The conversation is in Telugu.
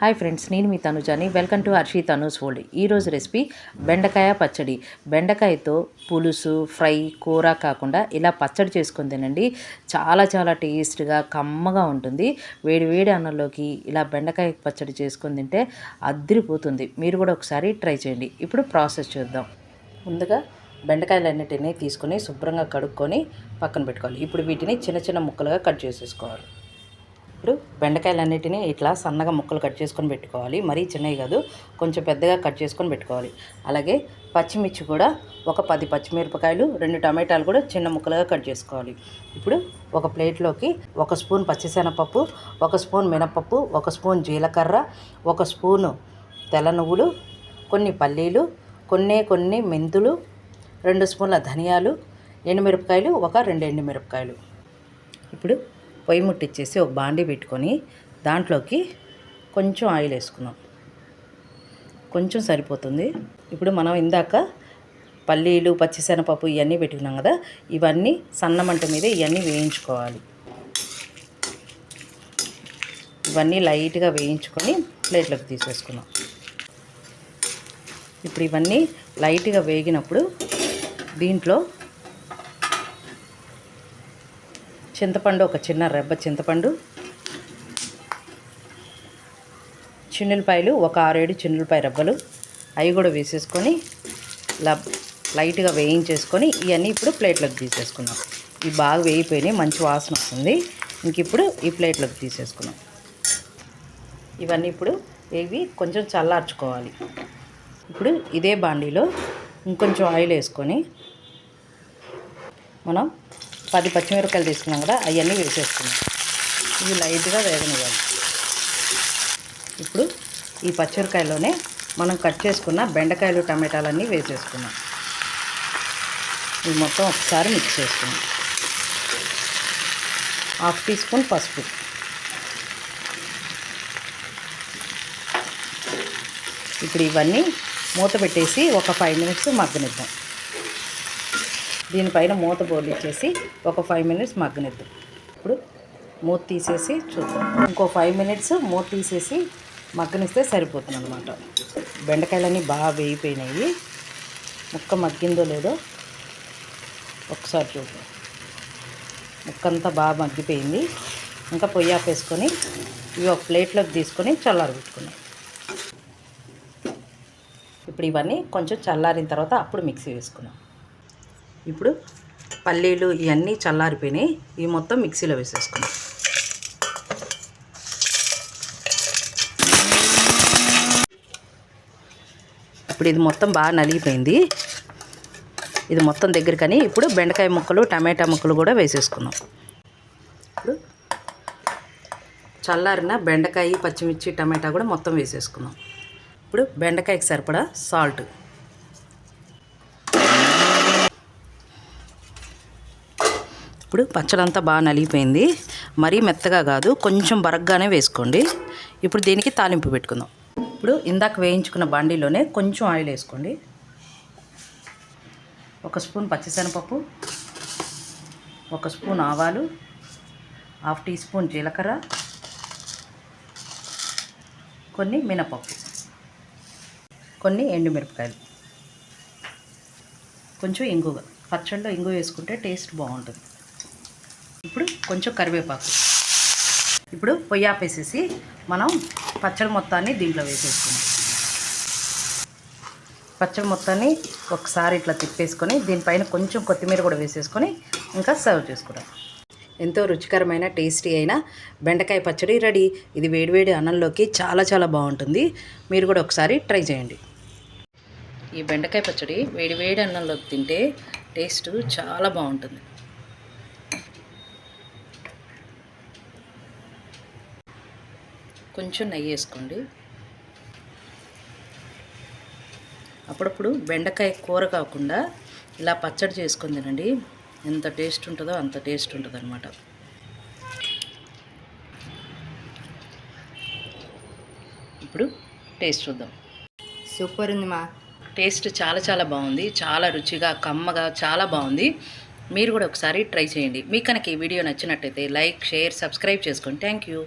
హాయ్ ఫ్రెండ్స్ నేను మీ తనుజాని. Welcome to Harshi Tanu's world ఈరోజు రెసిపీ బెండకాయ పచ్చడి. బెండకాయతో పులుసు ఫ్రై కూర కాకుండా ఇలా పచ్చడి చేసుకుని తినండి. చాలా చాలా టేస్ట్గా కమ్మగా ఉంటుంది. వేడి వేడి అన్నంలోకి ఇలా బెండకాయ పచ్చడి చేసుకుని తింటే అద్దరిపోతుంది మీరు కూడా ఒకసారి ట్రై చేయండి. ఇప్పుడు ప్రాసెస్ చూద్దాం. ముందుగా బెండకాయలన్నిటినీ తీసుకొని శుభ్రంగా కడుక్కొని పక్కన పెట్టుకోవాలి. ఇప్పుడు వీటిని చిన్న చిన్న ముక్కలుగా కట్ చేసేసుకోవాలి. ఇప్పుడు బెండకాయలన్నిటినీ ఇట్లా సన్నగా ముక్కలు కట్ చేసుకొని పెట్టుకోవాలి. మరీ చిన్నవి కాదు కొంచెం పెద్దగా కట్ చేసుకొని పెట్టుకోవాలి. అలాగే పచ్చిమిర్చి కూడా ఒక పది పచ్చిమిరపకాయలు రెండు టమాటాలు కూడా చిన్న ముక్కలుగా కట్ చేసుకోవాలి. ఇప్పుడు ఒక ప్లేట్లోకి ఒక స్పూన్ పచ్చిశనగపప్పు ఒక స్పూన్ మినపప్పు ఒక స్పూన్ జీలకర్ర ఒక స్పూను తెల్ల నువ్వులు కొన్ని పల్లీలు కొన్ని కొన్ని మెంతులు రెండు స్పూన్ల ధనియాలు ఎండుమిరపకాయలు ఒక రెండు ఎండుమిరపకాయలు. ఇప్పుడు పొయ్యి ముట్టించేసి ఒక బాండీ పెట్టుకొని దాంట్లోకి కొంచెం ఆయిల్ వేసుకున్నాం. కొంచెం సరిపోతుంది. ఇప్పుడు మనం ఇందాక పల్లీలు పచ్చిశనగపప్పు ఇవన్నీ పెట్టుకున్నాం కదా ఇవన్నీ సన్న మంట మీద ఇవన్నీ వేయించుకోవాలి. ఇవన్నీ లైట్గా వేయించుకొని ప్లేట్లోకి తీసేసుకున్నాం. ఇప్పుడు ఇవన్నీ లైట్గా వేగినప్పుడు దీంట్లో చింతపండు ఒక చిన్న రెబ్బ చింతపండు. చిన్నులపాయలు ఒక ఆరేడు చిన్నులపాయ రెబ్బలు. అవి కూడా వేసేసుకొని లైట్గా వేయించేసుకొని ఇవన్నీ ఇప్పుడు ప్లేట్లోకి తీసేసుకున్నాం. ఇవి బాగా వేయిపోయినాయి మంచి వాసన వస్తుంది. ఇంక ఇప్పుడు ఈ ప్లేట్లోకి తీసేసుకున్నాం. ఇవన్నీ ఇప్పుడు వేవి కొంచెం చల్లార్చుకోవాలి. ఇప్పుడు ఇదే బాండీలో ఇంకొంచెం ఆయిల్ వేసుకొని మనం పది పచ్చిమిరపకాయలు తీసుకున్నాం కదా అవన్నీ వేసేసుకున్నాం. ఇవి లైట్గా వేగనివ్వాలి. ఇప్పుడు ఈ పచ్చిమిరకాయలోనే మనం కట్ చేసుకున్న బెండకాయలు టమాటాలన్నీ వేసేసుకున్నాం. ఇవి మొత్తం ఒకసారి మిక్స్ చేసుకున్నాం. హాఫ్ టీ స్పూన్ పసుపు. ఇప్పుడు ఇవన్నీ మూత పెట్టేసి ఒక ఫైవ్ మినిట్స్ మగ్గనిద్దాం. దీనిపైన మూత బోర్లిచ్చేసి ఒక ఫైవ్ మినిట్స్ మగ్గనిద్దాం. ఇప్పుడు మూత తీసేసి చూద్దాం. ఇంకో ఫైవ్ మినిట్స్ మూత తీసేసి మగ్గనిస్తే సరిపోతుంది అనమాట బెండకాయలన్నీ బాగా వేగిపోయినాయి. ముక్క మగ్గిందో లేదో ఒకసారి చూద్దాం. ముక్క అంతా బాగా మగ్గిపోయింది. ఇంకా పొయ్యి ఆపేసుకొని ఇవి ఒక ప్లేట్లోకి తీసుకొని చల్లారబెట్టుకున్నాం ఇప్పుడు ఇవన్నీ కొంచెం చల్లారిన తర్వాత అప్పుడు మిక్సీ వేసుకున్నాం. ఇప్పుడు పల్లీలు ఇవన్నీ చల్లారిపోయినాయి. ఇవి మొత్తం మిక్సీలో వేసేసుకున్నాం ఇప్పుడు ఇది మొత్తం బాగా నలిగిపోయింది. ఇది మొత్తం దగ్గరకని ఇప్పుడు బెండకాయ ముక్కలు టమాటా ముక్కలు కూడా వేసేసుకున్నాం ఇప్పుడు చల్లారిన బెండకాయ పచ్చిమిర్చి టమాటా కూడా మొత్తం వేసేసుకున్నాం ఇప్పుడు బెండకాయకి సరిపడా సాల్ట్. ఇప్పుడు పచ్చడంతా బాగా నలిగిపోయింది. మరీ మెత్తగా కాదు కొంచెం బరగ్గానే వేసుకోండి. ఇప్పుడు దీనికి తాలింపు పెట్టుకుందాం. ఇప్పుడు ఇందాక వేయించుకున్న బండిలోనే కొంచెం ఆయిల్ వేసుకోండి. ఒక స్పూన్ పచ్చిశనగపప్పు ఒక స్పూన్ ఆవాలు హాఫ్ టీ స్పూన్ జీలకర్ర కొన్ని మినపప్పు కొన్ని ఎండుమిరపకాయలు. కొంచెం ఇంగువ పచ్చళ్ళలో ఇంగువ వేసుకుంటే టేస్ట్ బాగుంటుంది. కొంచెం కరివేపాకు. ఇప్పుడు పొయ్యి ఆపేసేసి మనం పచ్చడి మొత్తాన్ని దీంట్లో వేసేసుకుందాం. పచ్చడి మొత్తాన్ని ఒకసారి ఇట్లా తిప్పేసుకొని దీనిపైన కొంచెం కొత్తిమీర కూడా వేసేసుకొని ఇంకా సర్వ్ చేసుకుంటాం ఎంతో రుచికరమైన టేస్టీ అయిన బెండకాయ పచ్చడి రెడీ. ఇది వేడివేడి అన్నంలోకి చాలా చాలా బాగుంటుంది. మీరు కూడా ఒకసారి ట్రై చేయండి. ఈ బెండకాయ పచ్చడి వేడివేడి అన్నంలోకి తింటే టేస్ట్ చాలా బాగుంటుంది. కొంచెం నెయ్యి వేసుకోండి. అప్పుడప్పుడు బెండకాయ కూర కాకుండా ఇలా పచ్చడి చేసుకొని తినండి. ఎంత టేస్ట్ ఉంటుందో అంత టేస్ట్ ఉంటుంది అనమాట ఇప్పుడు టేస్ట్ చూద్దాం. సూపర్ ఉంది మా. టేస్ట్ చాలా చాలా బాగుంది. చాలా రుచిగా కమ్మగా చాలా బాగుంది. మీరు కూడా ఒకసారి ట్రై చేయండి. మీకు కనుక ఈ వీడియో నచ్చినట్టయితే లైక్ షేర్ సబ్స్క్రైబ్ చేసుకోండి థ్యాంక్ యూ.